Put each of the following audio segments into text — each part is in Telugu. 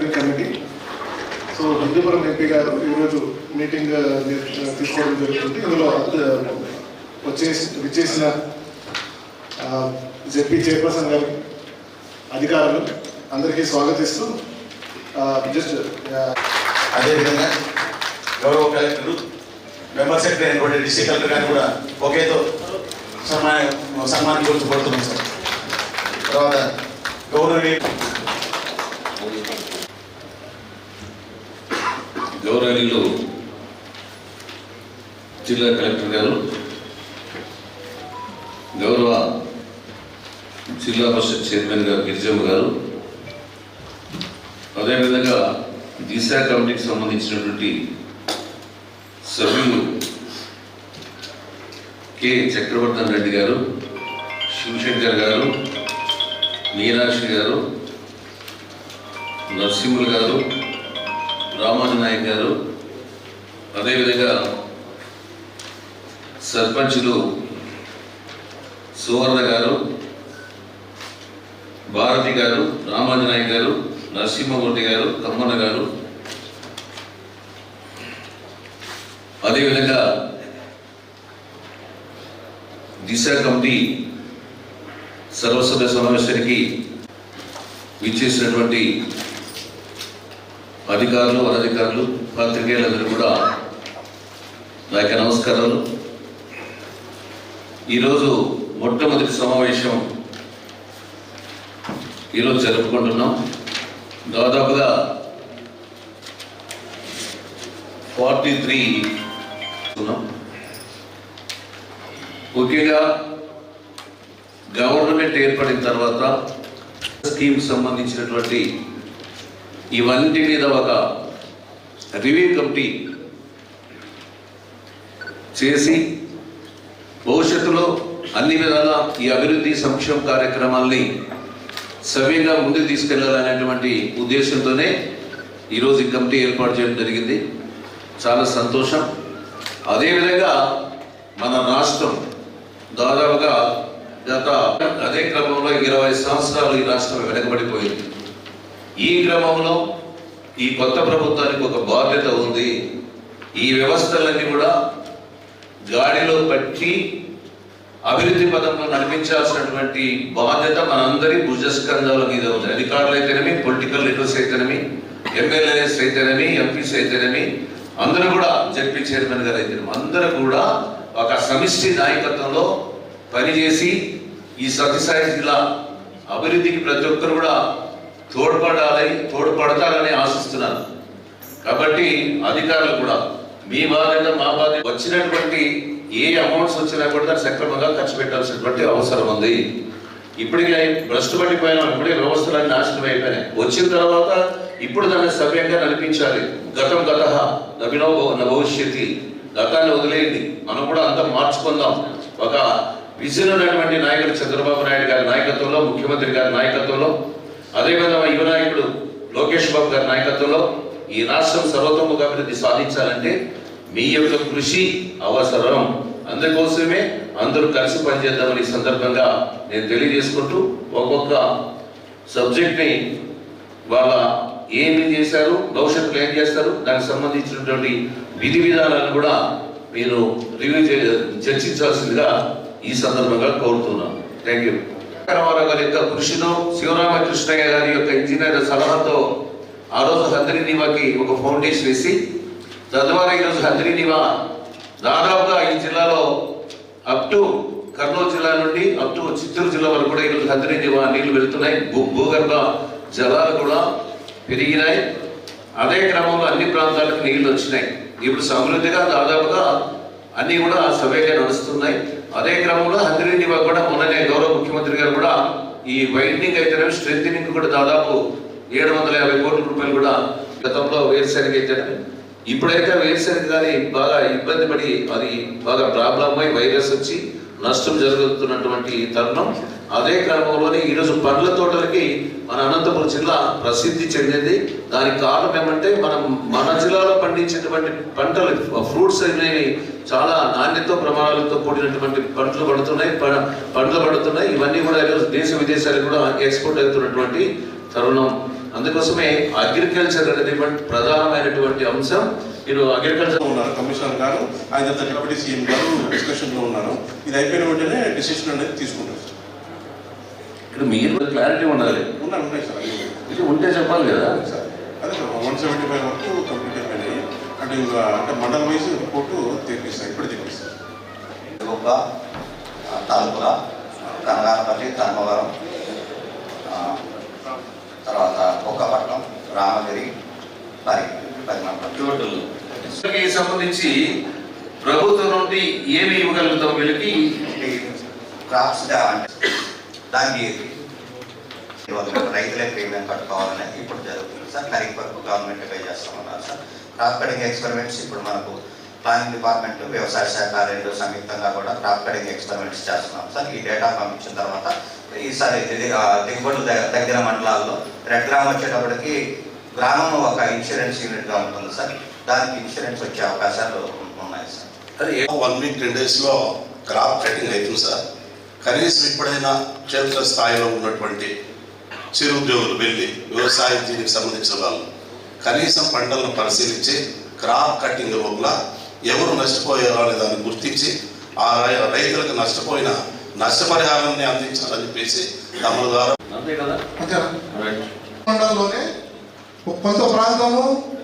Coordination committee so Hindupuram MP గారు ఈరోజు మీటింగ్ uh, uh, తీసుకోవడం జరుగుతుంది. ఇందులో uh, వచ్చేసి విచ్చేసిన జెడ్పీ చైర్పర్సన్ గారు అధికారులు అందరికీ స్వాగతిస్తూ జస్ట్ అదేవిధంగా గౌరవ కలెక్టర్ మెంబర్ సెక్రటరీ అయినటువంటి డిస్ట్రిక్ట్ కలెక్టర్ గారు కూడా ఒకేతో సన్మాన సన్మానం గురించి కోరుతున్నాం సార్. తర్వాత గౌరవ గౌరవనీయులు జిల్లా కలెక్టర్ గారు గౌరవ జిల్లా పరిషత్ చైర్మన్ గారు గిరిజమ్మ గారు అదేవిధంగా దిశా కమిటీకి సంబంధించినటువంటి సభ్యులు కె చక్రవర్ధన్ రెడ్డి గారు శివశంకర్ గారు మీనాక్షి గారు నరసింహులు గారు రామాజు నాయక్ గారు అదేవిధంగా సర్పంచులు సువర్ణ గారు భారతి గారు రామాజు నాయక్ గారు నరసింహమూర్తి గారు కమ్మన్న గారు. అదేవిధంగా దిశ కమిటీ సర్వసభ్య సమావేశానికి విచ్చేసినటువంటి అధికారులు అనధికారులు పాత్రికేయులందరూ కూడా నా యొక్క నమస్కారాలు. ఈరోజు మొట్టమొదటి సమావేశం ఈరోజు జరుపుకుంటున్నాం. దాదాపుగా ఫార్టీ త్రీ ఉన్నాం. ముఖ్యంగా గవర్నమెంట్ ఏర్పడిన తర్వాత స్కీమ్ సంబంధించినటువంటి ఇవన్నిటి మీద ఒక రివ్యూ కమిటీ చేసి భవిష్యత్తులో అన్ని విధాల ఈ అభివృద్ధి సంక్షేమ కార్యక్రమాల్ని సవ్యంగా ముందుకు తీసుకెళ్ళాలనేటువంటి ఉద్దేశంతోనే ఈరోజు ఈ కమిటీ ఏర్పాటు చేయడం జరిగింది. చాలా సంతోషం. అదేవిధంగా మన రాష్ట్రం దాదాపుగా గత అదే క్రమంలో ఇరవై సంవత్సరాలు ఈ రాష్ట్రం వెనకబడిపోయింది. ఈ క్రమంలో ఈ కొత్త ప్రభుత్వానికి ఒక బాధ్యత ఉంది. ఈ వ్యవస్థలన్నీ కూడా గాడిలో పట్టి అభివృద్ధి పదంలో నడిపించాల్సినటువంటి బాధ్యత మనందరి భుజస్కంధాల మీద ఉంది. అధికారులు అయితేనేమి పొలిటికల్ లీడర్స్ అయితేనేమి ఎమ్మెల్యేస్ అయితేనేమి ఎంపీస్ అయితేనేమి అందరూ కూడా జడ్పీ చైర్మన్ గారు అయితేనేమి అందరూ కూడా ఒక సమిష్టి నాయకత్వంలో పనిచేసి ఈ సత్యసాయి జిల్లా అభివృద్ధికి ప్రతి ఒక్కరు కూడా తోడ్పడాలి తోడ్పడతారని ఆశిస్తున్నాను. కాబట్టి అధికారులు కూడా మీ బాధ్యత మా బాధ్యత వచ్చినటువంటి ఏ అమౌంట్స్ వచ్చినా కూడా సక్రమంగా ఖర్చు పెట్టాల్సినటువంటి అవసరం ఉంది. ఇప్పటికే భ్రష్టు పట్టిపోయినాం ఇప్పుడే వ్యవస్థలన్నీ నాశనం అయిపోయినాయి. వచ్చిన తర్వాత ఇప్పుడు దాన్ని సవ్యంగా నడిపించాలి. గతం గత నవినో న భవిష్యత్తి గతాన్ని వదిలేయండి. మనం కూడా అంతా మార్చుకుందాం. ఒక విజన్ ఉన్నటువంటి నాయకుడు చంద్రబాబు నాయుడు గారి నాయకత్వంలో ముఖ్యమంత్రి గారి నాయకత్వంలో అదేవిధంగా యువ నాయకుడు లోకేష్ బాబు గారి నాయకత్వంలో ఈ రాష్ట్రం సర్వతోముఖ అభివృద్ధి సాధించాలంటే మీ యొక్క కృషి అవసరం. అందుకోసమే అందరూ కలిసి పనిచేద్దామని సందర్భంగా నేను తెలియజేసుకుంటూ ఒక్కొక్క సబ్జెక్ట్ని వాళ్ళ ఏమి చేశారు భవిష్యత్తులో ఏం చేస్తారు దానికి సంబంధించినటువంటి విధి విధానాలను కూడా మీరు రివ్యూ చర్చించాల్సిందిగా ఈ సందర్భంగా కోరుతున్నాను. థ్యాంక్ యూ రామారావు గారి యొక్క కృషితో శివరామకృష్ణయ్య గారి యొక్క ఇంజనీర్ సలహాతో ఆ రోజు హంద్రి నివాకి ఒక ఫౌండేషన్ వేసి తద్వారా ఈరోజు హంద్రి నివా దాదాపుగా ఈ జిల్లాలో అప్ టు కర్నూలు జిల్లా నుండి అప్ టు చిత్తూరు జిల్లా వరకు కూడా ఈరోజు హంద్రినివా నీళ్ళు వెళ్తున్నాయి. భూ భూగర్భ జలాలు కూడా పెరిగినాయి. అదే క్రమంలో అన్ని ప్రాంతాలకు నీళ్ళు వచ్చినాయి. ఇప్పుడు సమృద్ధిగా దాదాపుగా అన్ని కూడా సవ్యంగా నడుస్తున్నాయి. అదే క్రమంలో హంద్రెడ్డి కూడా మొన్ననే గౌరవ ముఖ్యమంత్రి గారు కూడా ఈ వైడ్నింగ్ అయితే స్ట్రెంగ్ కూడా దాదాపు ఏడు వందల యాభై కోట్ల రూపాయలు కూడా గతంలో వేరుశనగ అయితే ఇప్పుడైతే వేరుశనగ కానీ బాగా ఇబ్బంది పడి అది బాగా ప్రాబ్లం అయి వైరస్ వచ్చి నష్టం జరుగుతున్నటువంటి తరుణం. అదే క్రమంలోనే ఈరోజు పండ్ల తోటలకి మన అనంతపురం జిల్లా ప్రసిద్ధి చెందింది. దానికి కారణం ఏమంటే మనం మన జిల్లాలో పండించేటువంటి పంటలు ఫ్రూట్స్ అనేవి చాలా నాణ్యత ప్రమాణాలతో కూడినటువంటి పంటలు పడుతున్నాయి పండ్లు పడుతున్నాయి. ఇవన్నీ కూడా ఈరోజు దేశ విదేశాలకు కూడా ఎక్స్పోర్ట్ అవుతున్నటువంటి తరుణం. అందుకోసమే అగ్రికల్చర్ అనేటువంటి ప్రధానమైనటువంటి అంశం. మీరు అగ్రికల్చర్ ఉన్నారు కమిషనర్ గారు. ఆయన డిప్యూటీ సీఎం గారు డిస్కషన్లో ఉన్నారు. ఇది అయిపోయిన వెంటనే డిసిషన్ అనేది తీసుకుంటారు. ఇక్కడ మీరు క్లారిటీ ఉండాలి. ఉన్నాయి ఉన్నాయి సార్. ఇది ఉంటే చెప్పాలి కదా. సార్. అదే వన్ సెవెంటీ ఫైవ్ వరకు కంప్లీట్ అయిపోయినాయి. అంటే ఇంకా అంటే మండల్ వైజ్ రిపోర్టు తెప్పిస్తాయి ఇప్పుడు తెప్పిస్తాయి గుబ్బ తాలూకుల కనగానపల్లి ధర్మవరం ఆ, తర్వాత బొక్కపట్నం రామగిరి పరి పదిమంపల్లి టోటల్కి సంబంధించి ప్రభుత్వం నుండి ఏమి ఇవ్వగలుగుతాం వీళ్ళకి? క్రాప్స్ అంటే దానికి రైతులే ప్రీమియం కట్టుకోవాలని ఇప్పుడు జరుగుతుంది సార్. ఖరీఫ్ వరకు గవర్నమెంట్ పే చేస్తామన్నారు సార్. క్రాప్ కటింగ్ ఎక్స్పెరిమెంట్స్ ఇప్పుడు మనకు ప్లానింగ్ డిపార్ట్మెంట్ వ్యవసాయ శాఖ రెండు సంయుక్తంగా కూడా క్రాప్ కటింగ్ ఎక్స్పెరిమెంట్స్ చేస్తున్నాం సార్. ఈ డేటా పంపించిన తర్వాత ఈసారి దిగుబడులు దగ్గర మండలాల్లో రెడ్ గ్రామ్ వచ్చేటప్పటికి గ్రామం ఒక ఇన్సూరెన్స్ యూనిట్గా ఉంటుంది సార్. దానికి ఇన్సూరెన్స్ వచ్చే అవకాశాలు ఉన్నాయి సార్. అది వన్ వీక్ టెన్ డేస్లో క్రాప్ కటింగ్ అవుతుంది సార్. కనీసం ఇప్పుడైనా క్షేత్ర స్థాయిలో ఉన్నటువంటి చిరు ఉద్యోగులు వెళ్ళి వ్యవసాయ దీనికి సంబంధించిన వాళ్ళు కనీసం పంటలను పరిశీలించి క్రాప్ కటింగ్ లోపల ఎవరు నష్టపోయారో అనే దాన్ని గుర్తించి ఆ రైతులకు నష్టపోయిన నష్టపరిహారాన్ని అందించాలని చెప్పేసి తమ ద్వారా. మండలంలోనే కొంత ప్రాంతము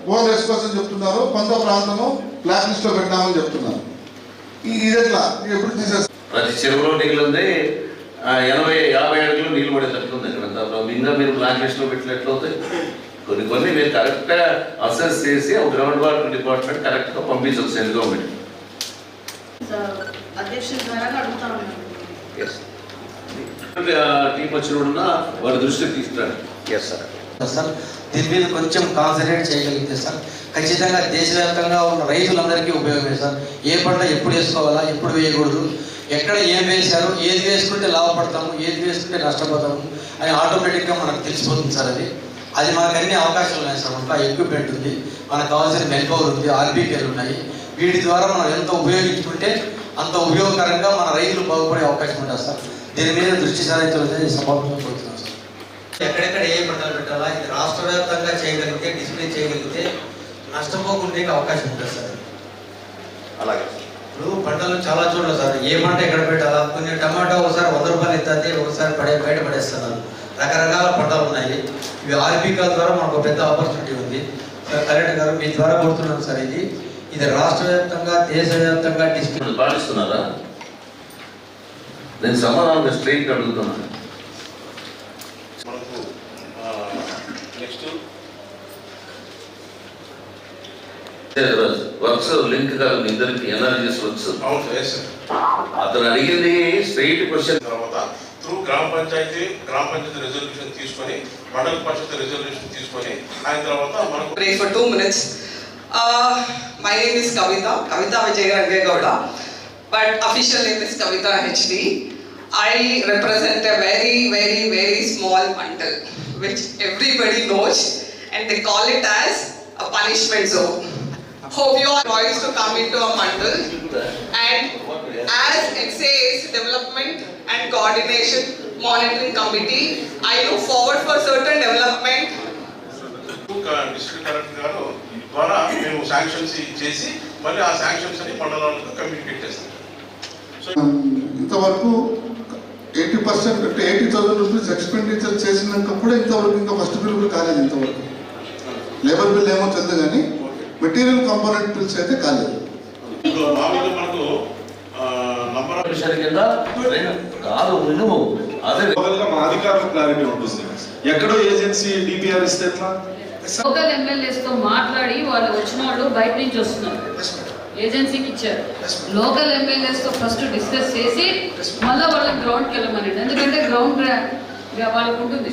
గోల్ వేసుకోవచ్చని చెప్తున్నారు కొంత ప్రాంతము బ్లాక్ లిస్ట్లో పెట్టామని చెప్తున్నారు. ఈ- ఇది ఎట్లా ఎప్పుడు తీసేస్తారు? ప్రతి చెరువులో నీళ్ళు ఉంది ఎనభై యాభై అడుగులు నీళ్ళు పడేటట్టు ఉంది ఇక్కడ అంతా. ఇంకా మీరు బ్లాక్ లిస్ట్లో పెట్టిన ఎట్లా అవుతాయి కొన్ని కొన్ని మీరు కరెక్ట్గా అసెస్ చేసి ఒక గ్రౌండ్ వాటర్ డిపార్ట్మెంట్ కరెక్ట్గా పంపించాలి సెంట్రల్ గవర్నమెంట్. టీం వచ్చిన వారి దృష్టికి తీసుకురండి. ఎస్ సార్ సార్ దీని మీద కొంచెం కాన్సన్ట్రేట్ చేయగలిగితే సార్ ఖచ్చితంగా దేశవ్యాప్తంగా ఉన్న రైతులందరికీ ఉపయోగమే సార్ ఏ పంట ఎప్పుడు వేసుకోవాలా ఎప్పుడు వేయకూడదు ఎక్కడ ఏం వేశారు ఏది వేసుకుంటే లాభపడతాము ఏది వేసుకుంటే నష్టపోతాము అని ఆటోమేటిక్గా మనకు తెలిసిపోతుంది సార్ అది. అది మనకు అన్ని అవకాశాలు ఉన్నాయి సార్. మనకు ఎక్విప్మెంట్ ఉంది మనకు కావాల్సిన మెన్ పవర్ ఉంది ఆర్బీకేలు ఉన్నాయి. వీటి ద్వారా మనం ఎంత ఉపయోగించుకుంటే అంత ఉపయోగకరంగా మన రైతులు బాగుపడే అవకాశం ఉంటుంది సార్. దీని మీద దృష్టి సారించాలని సభాపంగా కోరుతున్నాం సార్. ఎక్కడెక్కడ ఏ పంటలు పెట్టాలా ఇది రాష్ట్ర వ్యాప్తంగా చేయగలిగితే డిస్ప్లే చేయగలిగితే నష్టపోకుండా అవకాశం ఉంటుంది సార్. అలాగే. ఇప్పుడు పంటలు చాలా చోట్ల సార్. ఏ పంట ఎక్కడ పెట్టాలా? కొన్ని టమాటా ఒకసారి వంద రూపాయలు ఎత్తే ఒకసారి పడే బయట పడేస్తున్నారు. రకరకాల పంటలు ఉన్నాయి. ఇవి ఆర్బికాల ద్వారా మనకు పెద్ద ఆపర్చునిటీ ఉంది. సార్ కలెక్టర్ గారు మీ ద్వారా కోరుతున్నాను సార్ ఇది. ఇది రాష్ట్ర వ్యాప్తంగా దేశవ్యాప్తంగా ఇప్పుడు పాటిస్తున్నారా? నేను సమాధానం స్ట్రైట్ అడుగుతున్నాను. మనకు నెక్స్ట్ వర్క్స్ లింక్ కాదు మీ ఇద్దరికి ఎనర్జీస్ వర్క్స్ అతను అడిగింది స్ట్రైట్ క్వశ్చన్ తర్వాత త్రూ గ్రామ పంచాయతీ గ్రామ పంచాయతీ రెజల్యూషన్ తీసుకొని మండల పరిషత్ రెజల్యూషన్ తీసుకొని ఆయన తర్వాత మనకు break for two minutes. Uh, my name is Kavita, Kavita Vijayarangegowda, but official name is Kavita HD. I represent a very, very, very small mandal, which everybody knows, and they call it as a punishment zone. Hope you are poised to come into a mandal, and as it says, development and coordination monitoring committee, I look forward for certain development. District collector గారు ద్వారా మేము శాంక్షన్స్ చేసి మళ్ళీ ఆ శాంక్షన్స్ అని మండలాలకు కమ్యూనికేట్ చేస్తాం. సో ఇంతవరకు ఎయిటీ పర్సెంట్ అంటే ఎయిటీ థౌసండ్ రూపీస్ ఎక్స్పెండిచర్ చేసినాక కూడా ఇంతవరకు ఇంకా ఫస్ట్ బిల్ కూడా కాలేదు ఇంతవరకు. లేబర్ బిల్ ఏమో తెలియదు కానీ మెటీరియల్ కాంపోనెంట్ బిల్స్ అయితే కాలేదు. మా అధికారులకు క్లారిటీ ఉంటుంది. ఎక్కడో ఏజెన్సీ డిపిఆర్ ఇస్తే ఎట్లా? లోకల్ ఎమ్మెల్యేస్తో మాట్లాడి వాళ్ళు వచ్చిన వాళ్ళు బయట నుంచి వస్తున్నారు. ఏజెన్సీకి ఇచ్చారు. లోకల్ ఎమ్మెల్యేస్తో ఫస్ట్ డిస్కస్ చేసి మళ్ళీ వాళ్ళకి గ్రౌండ్కి వెళ్ళమని ఎందుకంటే గ్రౌండ్ వాళ్ళకు ఉంటుంది.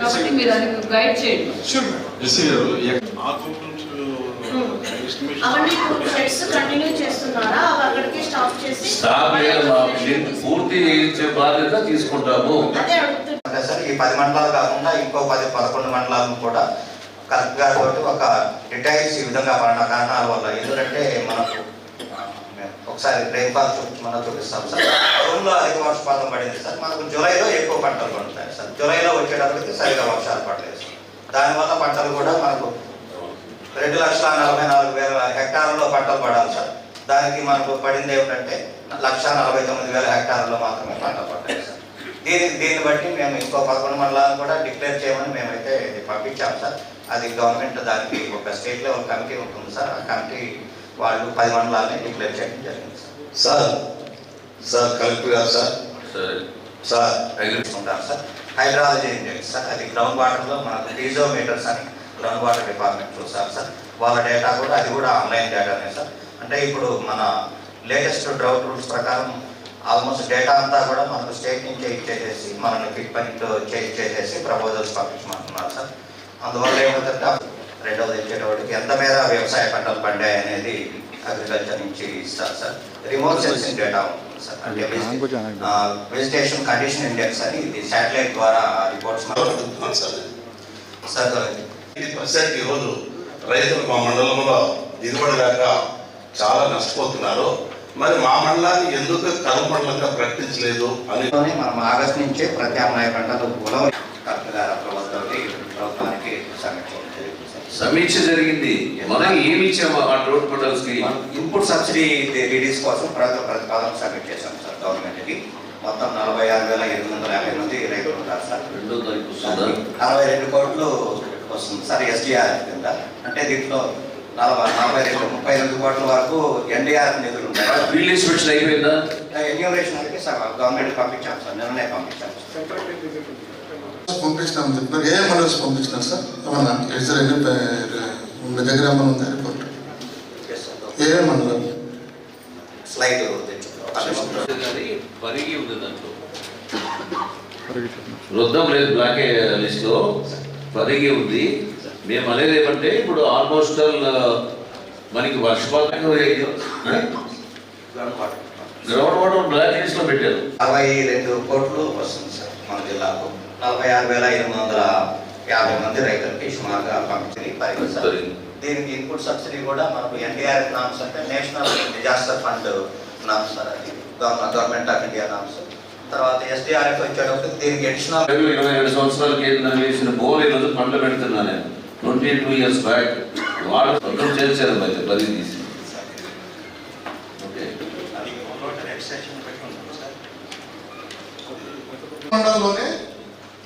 కాబట్టి మీరు అది గైడ్ చేయండి. స్టాప్ లేదు పూర్తి చేయించే బాధ్యత తీసుకుంటాము. సార్ ఈ పది మండలాలు కాకుండా ఇంకో పది పదకొండు మండలాలను కూడా కలెక్టర్ గారితో ఒక డీటెయిల్స్ ఈ విధంగా పడిన కారణాల వల్ల ఎందుకంటే మనకు ఒకసారి చూపించి మనం చూపిస్తాం సార్. జూన్లో అధిక వర్షపాతం పడింది సార్. మనకు జూలైలో ఎక్కువ పంటలు పండుతాయి సార్. జూలైలో వచ్చేటప్పటికి సరిగా వర్షాలు పడలేదు సార్. దానివల్ల పంటలు కూడా మనకు రెండు లక్షల నలభై నాలుగు వేల హెక్టార్లలో పంటలు పడాలి సార్. దానికి మనకు పడింది ఏమిటంటే లక్ష నలభై తొమ్మిది వేల హెక్టార్లలో మాత్రమే పంటలు పడ్డాయి సార్. దీనికి దీన్ని బట్టి మేము ఇంకో పదకొండు మండలాలను కూడా డిక్లేర్ చేయమని మేమైతే ఇది పంపించాం సార్. అది గవర్నమెంట్ దానికి ఒక స్టేట్ లెవెల్ కమిటీ ఉంటుంది సార్. ఆ కమిటీ వాళ్ళు పది మండలాలని డిక్లేర్ చేయడం జరిగింది సార్. సార్ సార్ కలెక్టర్ గారు సార్. సరే. సార్. తీసుకుంటారు సార్. Hydrology index sir. అది గ్రౌండ్ వాటర్లో మనకు డీజోమీటర్స్ అని గ్రౌండ్ వాటర్ డిపార్ట్మెంట్ చూస్తారు సార్. వాళ్ళ డేటా కూడా అది కూడా ఆన్లైన్ డేటానే సార్. అంటే ఇప్పుడు మన లేటెస్ట్ డ్రౌట్ రూల్స్ ప్రకారం ఆల్మోస్ట్ డేటా అంతా కూడా మనకు స్టేట్ నుంచే ఇచ్చేసేసి మనల్ని ఫిట్మెంట్ చేసేసి ప్రపోజల్స్ పంపించమంటున్నారు సార్. అందువల్ల ఏమవుతుందంటే రెండవది ఇచ్చేటప్పటికి ఎంత మేర వ్యవసాయ పంటలు పండాయి అనేది అగ్రికల్చర్ నుంచి ఇస్తారు సార్. రిమోట్ సెన్సింగ్ డేటా ఉంటుంది సార్. అంటే వెజిటేషన్ కండిషన్ ఇండెక్స్ అని ఇది శాటిలైట్ ద్వారా రిపోర్ట్స్ సార్. ఇది పర్సెంట్ ఈరోజు రైతులు మా మండలంలో దిగుబడి లేక చాలా నష్టపోతున్నారు. మరి మా మండలాన్ని ఎందుకు కరువు మండలంగా ప్రకటించలేదు అని మనం ఆగస్టు నుంచే ప్రత్యామ్నాయ పంటలు ప్రభుత్వానికి. సమీక్ష జరిగింది. మనం ఏమి ఇచ్చాము ఆ రోడ్కి మనం ఇన్పుట్ సబ్సిడీ రిలీజ్ కోసం ప్రతి ప్రతిపాదన సబ్మిట్ చేశాం సార్ గవర్నమెంట్కి మొత్తం నలభై ఆరు వేల ఎనిమిది వందల యాభై మంది రైతులు ఉంటారు సార్. అరవై రెండు కోట్లు వస్తుంది సార్ ఎస్డిఆర్ కింద? అంటే దీంట్లో నలభై నలభై రెండు ముప్పై రెండు కోట్ల వరకు ఎన్డీఆర్ నిధులు ఫీల్డ్ ఇన్స్పెక్షన్ అయిపోయిందా? ఎన్యూరేషన్ అయితే సార్ గవర్నమెంట్ పంపించాం సార్ నిన్ననే పంపించాం సార్. పంపించినామని చెప్పినారు. ఏ మండల్స్ పంపించినారు సార్? ఏమన్నా రిజర్ ఎన్ని మీ దగ్గర ఏమన్నా ఉందా రిపోర్ట్. ఏ మండలం స్లైడ్ పరిగి ఉంది దాంట్లో. వృద్ధం లేదు బ్లాక్ లిస్ట్. లో పరిగి ఉంది. మేము అనేది ఏమంటే ఇప్పుడు ఆల్మోస్ట్ ఆల్ మనకి వర్షపాతం గ్రౌండ్ వాటర్ బ్లాక్ లిస్ట్లో పెట్టారు. అరవై రెండు కోట్లు వస్తుంది సార్ మన జిల్లాకు. నలభై ఆరు వేల ఎనిమిది వందల యాభై మంది రైతులకి సుమారుగా సరే. దీనికి ఇన్పుట్ సబ్సిడీ కూడా మనకు ఎన్డీఆర్ఎఫ్ నామ్స్ అంటే national disaster fund norms sir అది. Government of India norms. తర్వాత ఎస్డిఆర్ఎఫ్ వచ్చేటప్పుడు దీనికి అడిషనల్ ఇరవై ఇరవై ఏడు సంవత్సరాల కింద వేసిన బోర్ ఈ రోజు పంట పెడుతున్నా నేను. Twenty two years back. వాళ్ళు మొత్తం చేర్చారు మరి పది తీసి.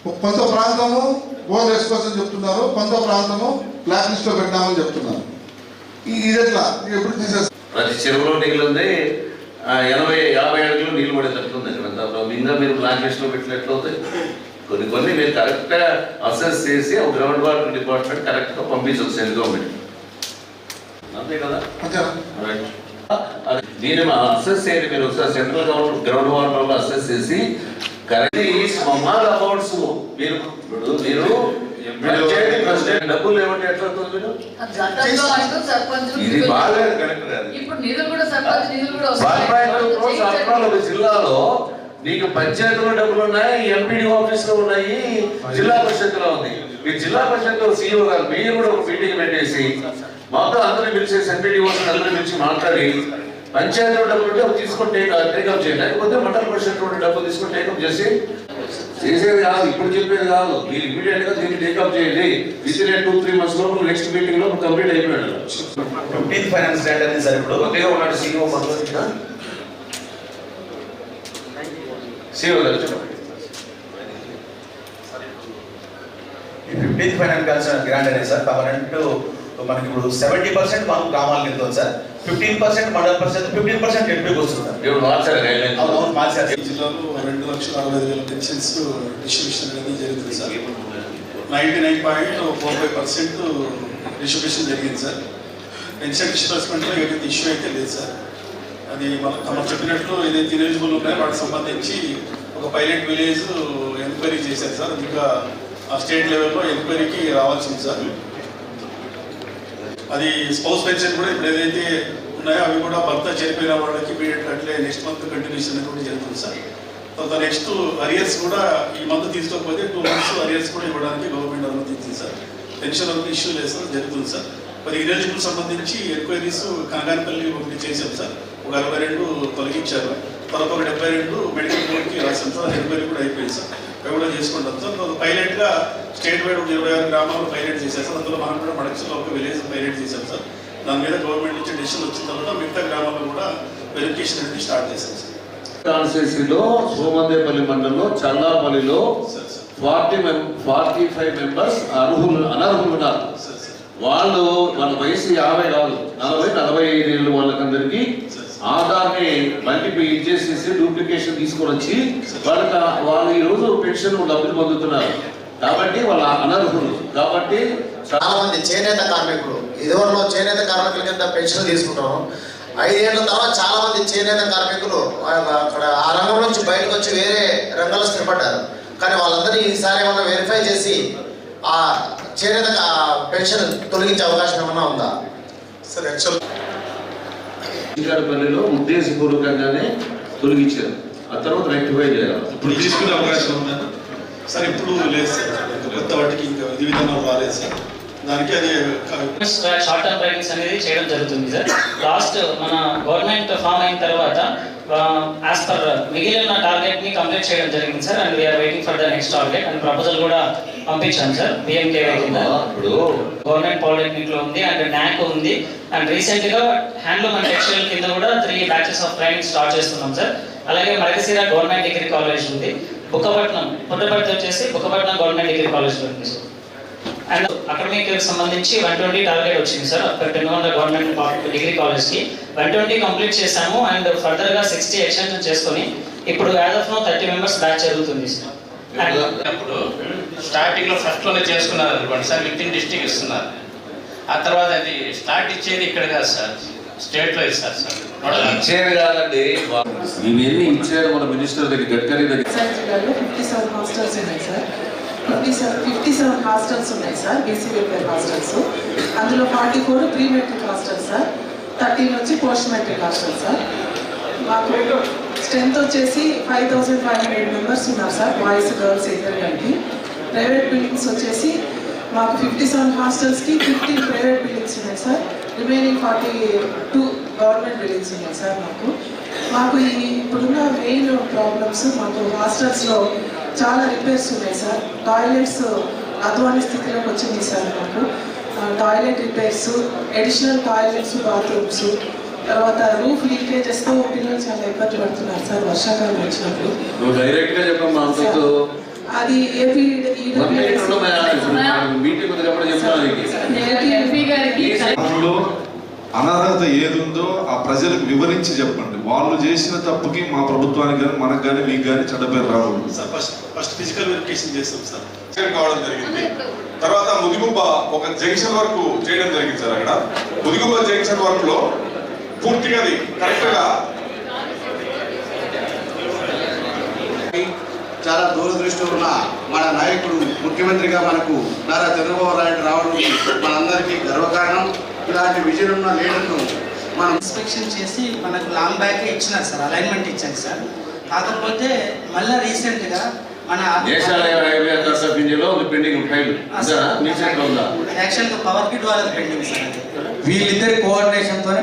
కొంత ప్రాంతము ఓన్ వేసుకోవచ్చని చెప్తున్నారు. కొంత ప్రాంతము బ్లాక్ లిస్ట్లో పెట్టామని చెప్తున్నారు. ఈ- ఇది ఎట్లా ఎప్పుడు తీసేస్తారు? ప్రతి చెరువులో నీళ్ళు ఉంది. ఎనభై యాభై అడుగులు నీళ్ళు పడేటట్లు ఇంకా మీరు లిస్ట్లో పెట్టిన ఎట్లా అవుతాయి కొన్ని కొన్ని మీరు కరెక్ట్గా అసెస్ చేసి ఒక గ్రౌండ్ వాటర్ డిపార్ట్మెంట్ కరెక్ట్గా పంపించాలి సెంట్రల్ గవర్నమెంట్ అంతే కదా? దీన్ని అసెస్ చేయండి మీరు ఒకసారి central government ground water assess చేసి కరెక్ట్ స్మాల్ అమౌంట్స్ మీరు ఇప్పుడు మీరు డబ్బులు లేవంటే ఎట్లా మీరు? ఇది బాగా కరెక్ట్ కాదు జిల్లాలో నీకు పంచాయతీలో డబ్బులు ఉన్నాయి ఎంపీడీ ఆఫీస్లో ఉన్నాయి జిల్లా పరిషత్లో ఉంది. మీ జిల్లా పరిషత్లో సీఓ గారు మీరు కూడా ఒక మీటింగ్ పెట్టేసి మొత్తం అందరినీ పిలిచేసి ఎంపీడీ అందరినీ పిలిచి మాట్లాడి పంచాయతీలో డబ్బులు ఉంటే తీసుకుంటే తీసుకొని టేక్ టేకప్ చేయండి. లేకపోతే మండల పరిషత్ నుండి డబ్బులు తీసుకొని టేకప్ చేసి చేసేది కాదు ఇప్పుడు చెప్పేది కాదు. మీరు ఇమీడియట్గా దీన్ని టేకప్ చేయండి. విత్ ఇన్ టూ త్రీ మంత్స్లో నెక్స్ట్ మీటింగ్లో కంప్లీట్ అయిపోయాడు. ఫిఫ్టీన్త్ ఫైనాన్స్ డేట్ అనేది సార్ ఇప్పుడు ఒకేగా ఉన్నాడు సీఈఓ చెప్పండి ఈ ఫిఫ్టీన్త్ ఫైనాన్స్ గ్రాంట్ అనేది సార్ పర్మనెంట్ మనకి ఇప్పుడు సెవెంటీ పర్సెంట్ మనం గ్రామాలకు వెళ్తుంది సార్ ఫిఫ్టీన్ పర్సెంట్ మండల పరిషత్ ఫిఫ్టీన్ పర్సెంట్ ఎంపీకి వస్తుంది సార్ ఇప్పుడు మార్చారు అవును అవును మార్చారు. ఈ జిల్లాలో రెండు లక్షల అరవై ఐదు వేల పెన్షన్స్ డిస్ట్రిబ్యూషన్ అనేది జరుగుతుంది sir ninety nine point four five percent distribution జరిగింది సార్ పెన్షన్ డిస్బర్స్మెంట్లో ఏదైతే ఇష్యూ అయితే లేదు సార్ అది మన తమ చెప్పినట్లు ఏదైతే ఎలిజిబుల్ ఉన్నాయో వాటికి సంబంధించి ఒక పైలట్ విలేజ్ ఎంక్వైరీ చేశారు సార్. ఇంకా ఆ స్టేట్ లెవెల్లో ఎంక్వైరీకి రావాల్సింది సార్. అది స్పౌస్ పెన్షన్ కూడా ఇప్పుడు ఏదైతే ఉన్నాయో అవి కూడా భర్త చనిపోయిన వాళ్ళకి ఇమీడియట్ అట్లే నెక్స్ట్ మంత్ కంటిన్యూషన్ కూడా జరుగుతుంది సార్. తర్వాత నెక్స్ట్ అరియర్స్ కూడా ఈ మంత్ తీసుకోకపోతే టూ మంత్స్ అరియర్స్ కూడా ఇవ్వడానికి గవర్నమెంట్ అనుమతించింది సార్. పెన్షన్ అనేది ఇష్యూ లేదు సార్ జరుగుతుంది సార్. మరి ఈ రోజు సంబంధించి ఎంక్వైరీస్ కనగానపల్లి ఒకటి చేశాం సార్. ఒక అరవై రెండు తొలగించారు. తర్వాత ఒక డెబ్బై రెండు మెడికల్ బోర్డ్కి రాశాం సార్ ఎంక్వైరీ కూడా అయిపోయింది సార్. అవి కూడా చేసుకుంటాం. సార్ పైలట్గా స్టేట్ వైడ్ ఒక ఇరవై ఆరు గ్రామాలు పైలట్ చేశారు సార్. అందులో మనం కూడా మడక్సిలో ఒక విలేజ్ పైలట్ చేశాం సార్. దాని మీద గవర్నమెంట్ నుంచి డెసిషన్ వచ్చిన తర్వాత మిగతా గ్రామాల్లో కూడా వెరిఫికేషన్ అనేది స్టార్ట్ చేశాం సార్. కాన్స్టిట్యూన్సీలో సోమందేపల్లి మండలంలో చల్లాపల్లిలో ఫార్టీ ఫార్టీ ఫైవ్ మెంబర్స్ అర్హులు అనర్హులు ఉన్నారు వాళ్ళు వాళ్ళ వయసు యాభై కాదు. నలభై నలభై ఐదు ఏళ్ళు వాళ్ళకందరికీ ఆధార్ని మల్టిపై ఇచ్చేసేసి డూప్లికేషన్ తీసుకొని వచ్చి వాళ్ళకి వాళ్ళు ఈ రోజు పెన్షన్ డబ్బులు పొందుతున్నారు. కాబట్టి వాళ్ళ అనర్హులు. కాబట్టి చాలా మంది చేనేత కార్మికులు. ఇదివరలో చేనేత కార్మికుల కింద పెన్షన్ తీసుకుంటాం ఐదేళ్ళ తర్వాత చాలా మంది చేనేత కార్మికులు అక్కడ ఆ రంగం నుంచి బయటకు వచ్చి వేరే రంగంలో స్థిరపడ్డారు. కానీ వాళ్ళందరినీ ఈసారి ఏమన్నా వెరిఫై చేసి ఆ చేనేత పెన్షన్ తొలగించే అవకాశం ఏమన్నా ఉందా? సార్ యాక్చువల్ పల్లిలో ఉద్దేశపూర్వకంగానే తొలగించారు. ఆ తర్వాత రెక్టిఫై చేయాలి. ఇప్పుడు తీసుకునే అవకాశం ఉందా? సార్ ఇప్పుడు లేదు సార్. కొత్త వాటికి ఇంకా విధి విధానాలు రాలేదు సార్. దానికి అది షార్ట్ టర్మ్ ట్రైనింగ్స్ అనేది చేయడం జరుగుతుంది సార్ లాస్ట్ మన గవర్నమెంట్ ఫామ్ అయిన తర్వాత యాజ్ పర్ మిగిలిన టార్గెట్ని కంప్లీట్ చేయడం జరిగింది sir and we're waiting for the next target and proposal కూడా పంపించాం సార్ పిఎంకేవై కింద ఇప్పుడు గవర్నమెంట్ పాలిటెక్నిక్లో ఉంది అండ్ నాక్ ఉంది అండ్ రీసెంట్గా హ్యాండ్లూమ్ అండ్ టెక్స్టైల్ కింద కూడా three batches of training start చేస్తున్నాం సార్ అలాగే మడకసీర గవర్నమెంట్ డిగ్రీ కాలేజ్ ఉంది బుక్కపట్నం పుట్టపర్తి వచ్చేసి బుక్కపట్నం గవర్నమెంట్ డిగ్రీ కాలేజ్ ఉంది సార్ అండ్ అకాడమిక్ సంబంధించి వన్ ట్వంటీ టార్గెట్ వచ్చింది సార్ అక్కడ పెనుగొండ గవర్నమెంట్ డిగ్రీ కాలేజ్కి వన్ ట్వంటీ కంప్లీట్ చేశాము. అండ్ ఫర్దర్గా సిక్స్టీ ఎక్స్టెన్షన్ చేసుకొని ఇప్పుడు as of now thirty members batch జరుగుతుంది సార్ అండ్ అప్పుడు స్టార్టింగ్లో ఫస్ట్లోనే చేసుకున్నారు అనుకోండి సార్ విత్ ఇన్ డిస్టిక్ ఇస్తున్నారు. ఆ తర్వాత అది స్టార్ట్ ఇచ్చేది ఇక్కడ కాదు సార్ స్టేట్లో ఇస్తారు సార్ ఇచ్చేది కాదండి ఇవన్నీ ఇచ్చారు మన మినిస్టర్ దగ్గర గడ్కరీ దగ్గర? ఫిఫ్టీ సెవెన్ హాస్టల్స్ ఉన్నాయి sir fifty seven fifty seven hostels ఉన్నాయి సార్ బీసీ వెల్ఫేర్ హాస్టల్స్ అందులో forty four pre metric hostel sir thirteen వచ్చి పోస్ట్ మెట్రిక్ హాస్టల్ సార్ మాకు స్ట్రెంత్ వచ్చేసి five thousand five hundred members ఉన్నారు సార్ బాయ్స్ గర్ల్స్ ఇద్దరు కలిపి ప్రైవేట్ బిల్డింగ్స్ వచ్చేసి మాకు ఫిఫ్టీ సెవెన్ హాస్టల్స్కి ఫిఫ్టీన్ ప్రైవేట్ బిల్డింగ్స్ ఉన్నాయి sir remaining forty two government buildings ఉన్నాయి సార్ మాకు. మాకు ఈ ఇప్పుడున్న మెయిన్ ప్రాబ్లమ్స్ మాకు హాస్టల్స్లో చాలా రిపేర్స్ ఉన్నాయి సార్ టాయిలెట్స్ అధ్వాని స్థితిలోకి వచ్చింది సార్ మాకు. Toilet repairs additional toilets bathrooms తర్వాత రూఫ్ లీకేజెస్తో పిల్లలు చాలా ఇబ్బంది పడుతున్నారు సార్ వర్షాకాలం వచ్చినప్పుడు. నువ్వు డైరెక్ట్గా చెప్పమ్మా అంతతో. అది ఏపీ మీటింగ్ ఉంది కాబట్టి చెప్తాను గారికి అనర్హత ఏది ఉందో ఆ ప్రజలకు వివరించి చెప్పండి. వాళ్ళు చేసిన తప్పుకి మా ప్రభుత్వానికి కానీ మనకు కానీ మీకు కానీ చెడ్డ పేరు రాకూడదు sir first first physical verification చేస్తాం సార్. కావడం జరిగింది. తర్వాత ముదిగుబ్బ ఒక జంక్షన్ వరకు చేయడం జరిగింది సార్ అక్కడ. ముదిగుబ్బ జంక్షన్ వరకు లో పూర్తిగా అది కరెక్ట్గా చాలా దూరదృష్టి ఉన్న మన నాయకుడు ముఖ్యమంత్రిగా మనకు నారా చంద్రబాబు నాయుడు రావడం మనందరికీ గర్వకారణం. ఇలాంటి విజయం ఉన్న లీడర్ను మనం ఇన్స్పెక్షన్ చేసి మనకు లాంగ్ బ్యాక్ ఇచ్చినారు సార్ అలైన్మెంట్ ఇచ్చారు సార్. కాకపోతే మళ్ళీ రీసెంట్గా మన ఉంది? పెండింగ్ ఉందా? ఉందా యాక్చువల్గా పవర్ గిడ్ వాళ్ళది పెండింగ్ సార్. వీళ్ళిద్దరి కోఆర్డినేషన్ తోనే